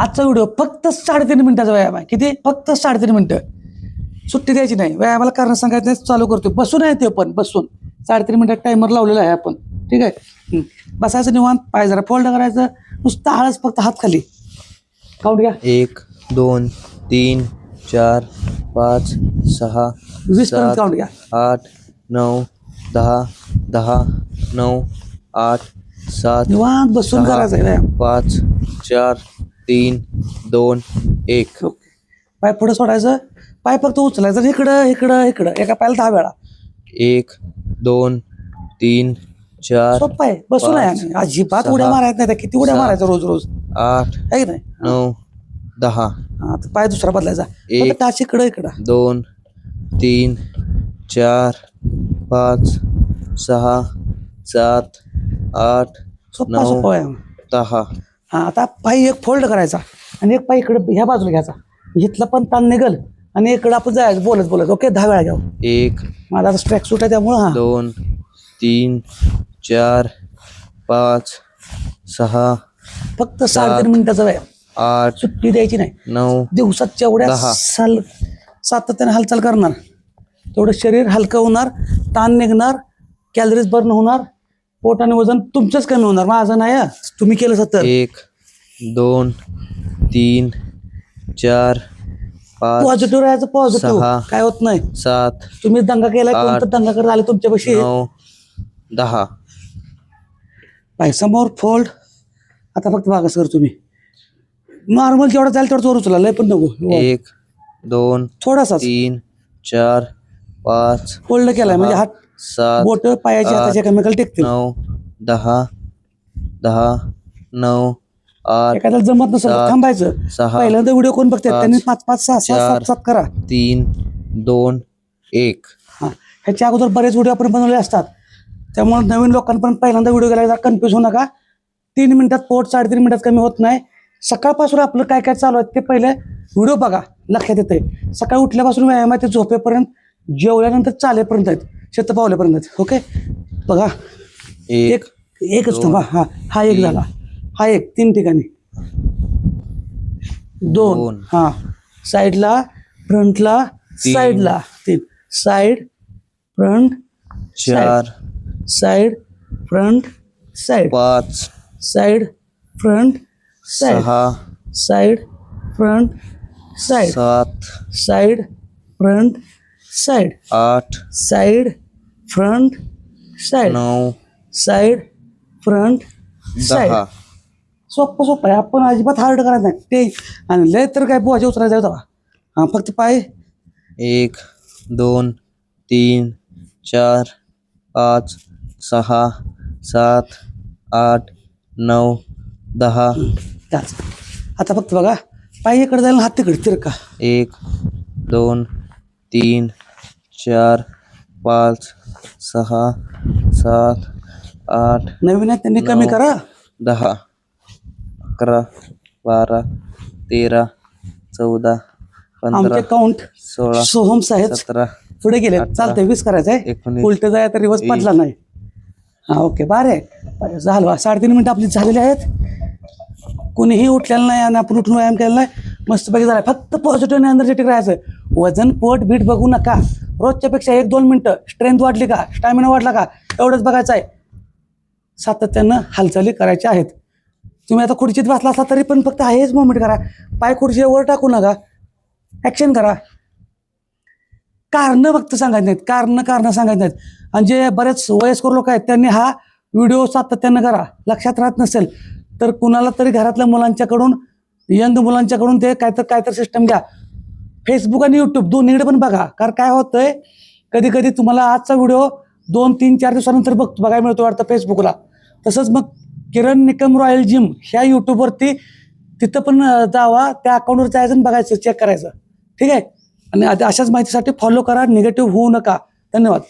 आजचा व्हिडिओ फक्त साडेतीन मिनिटाचा व्यायाम आहे. किती? फक्त साडेतीन मिनिटं. सुट्टी द्यायची नाही. व्यायामाला कारण सांगायचं नाही चालू करतो बसून आहे ते पण बसून. साडेतीन मिनिटात टायमर लावलेला आहे आपण. ठीक आहे. बसायचं निवांत पाय जरा फोल्ड करायचं. नुसतं हळच फक्त हात खाली. काउंट घ्या. एक दोन तीन चार पाच सहा वीस पर्यंत काउंट घ्या. आठ नऊ दहा दहा नऊ आठ सात निवांत बसून करायचं आहे व्यायाम. पाच चार तीन दोन एक. पाय पुढे सोडायचं. पाय फक्त उचलायचं. इकडं इकडं इकडं. एका पायाला दहा वेळा. एक दोन तीन चार सोपं आहे. बसून आहे आम्ही. अजिबात सहा, उड्या मारायचं नाही. त्या किती उड्या सात, मारायचं रोज रोज? आठ आहे की नाही? नऊ दहा. हा तर पाय दुसरा बदलायचा. एक. फक्त टाच इकडं इकडं. दोन तीन चार पाच सहा सात आठ सोपा नऊ. सोपा व्यायाम दहा. हा आता पाय एक फोल्ड करायचा आणि एक पाय इकडे ह्या बाजूला घ्यायचा. इथलं पण ताण निघल आणि इकडं आपण जायचं बोलत बोलत. ओके दहा वेळा घ्यावं एक माझा आता स्ट्रॅक सूट आहे त्यामुळं हा. दोन तीन चार पाच सहा फक्त साडेतीन मिनिटाचा व्यायाम. आठ सुट्टी द्यायची नाही. नऊ दिवसात जेवढ्या दहा. साल सातत्याने हालचाल करणार तेवढं शरीर हलकं होणार ताण निघणार कॅलरीज बर्न होणार पोट आणि वजन तुमचंच कमी होणार. माझं नाही हा. तुम्ही केलं तर एक दोन तीन चार पाच पॉझिटिव्ह राहायचं पॉझिटिव्ह सहा. काय होत नाही. सात तुम्ही दंगा केलाय आठ. कोणतं दंगा करत आले तुमच्यापाशी नऊ दहा. पाय समोर फोल्ड आता फक्त मागास कर तुम्ही. नॉर्मल जेवढं जाईल तेवढं चोर उचला लय पण नको. एक दोन थोडासा तीन चार पाच फोल्ड केलाय म्हणजे हात सात बोट पायाची आठ. हाताची एकमेकाला टेकतील. नऊ दहा दहा नऊ आठ एखाद्याला जमत नसेल तर सात, थांबायचं. सहा, पहिल्यांदा व्हिडिओ कोण बघतात? त्यांनी पाच पाच सहा सहा चार, सात सात करा. तीन दोन एक. हा. ह्याच्या अगोदर बरेच व्हिडिओ आपण बनवले असतात. त्यामुळे नवीन लोकांपर्यंत पहिल्यांदा व्हिडिओ गेला कन्फ्युज होऊ नका. तीन मिनिटात पोट साडेतीन मिनिटात कमी होत नाही. सकाळपासून आपलं काय काय चालू आहे ते पहिले व्हिडिओ बघा. लक्षात येते सकाळी उठल्यापासून व्यायाम आहे ते झोपेपर्यंत जेवल्यानंतर चालेपर्यंत आहेत. शेत पावल्यापर्यंत ओके? बघा एक एक एकच थांबा हा हा एक झाला. हा एक तीन ठिकाणी. दोन दोन. हा. साईडला फ्रंटला. साईडला तीन. साईड फ्रंट चार. Side front side. पाच. Side front side. सहा. Side front side. सात. साईड फ्रंट साईड आठ। साईड फ्रंट साईड नऊ साईड फ्रंट साईड दहा। सोपं सोपं आहे. आपण अजिबात हार्ड करायचं नाही. ते आणि लय तर काय बोजा उचलायचा होता हां फक्त पाय. एक दोन तीन चार पाच सहा सात आठ नऊ दहा। त्याच. आता फक्त बघा. पाय इकडे जायला हात तिकडे. तिरका. एक दोन तीन चार पाच सहा सात आठ नवीन आहे त्यांनी कमी. करा. दहा अकरा बारा तेरा चौदा पंधरा आमचे काउंट सोळा सोहम साहेब सतरा पुढे गेले. चालतंय वीस करायचं आहे एकोणीस उलट जाय तर रिवर्स पडला नाही. हा ओके बारे. झालं बा. साडेतीन मिनिटं आपली झालेली आहेत. कुणीही उठलेलं नाही आणि आपण उठून व्यायाम केलेला नाही. मस्तपैकी झाला. फक्त पॉझिटिव्ह आणि एनर्जेटिक राहायचं. वजन पोट बीट बघू नका. रोजच्या पेक्षा एक दोन मिनटं स्ट्रेंथ वाढली का? स्टॅमिना वाढला का? एवढंच बघायचं आहे. सातत्यानं हालचाली करायच्या आहेत. तुम्ही आता खुर्चीत बसला असला तरी पण फक्त हेच मुवमेंट करा. पाय खुर्चीवर टाकू नका. ॲक्शन करा. कारणं फक्त सांगायचं नाहीत. कारणं कारणं सांगायचं नाहीत. आणि जे बरेच वयस्कर लोक आहेत त्यांनी हा व्हिडिओ सातत्यानं करा. लक्षात राहत नसेल तर कुणाला तरी घरातल्या मुलांच्याकडून यंग मुलांच्याकडून ते काहीतरी काहीतरी सिस्टम घ्या फेसबुक आणि यूट्यूब दोन्हीकडे पण बघा. कारण काय होतंय कधी कधी तुम्हाला आजचा व्हिडिओ दोन तीन चार दिवसानंतर बघ बघायला मिळतो वाटतं फेसबुकला तसंच मग किरण निकम रॉयल जिम ह्या यूट्यूबवरती तिथं पण जावा. त्या अकाउंटवर जायचं आणि बघायचं चेक करायचं. ठीक आहे? आणि अशाच माहितीसाठी फॉलो करा निगेटिव्ह होऊ नका. धन्यवाद.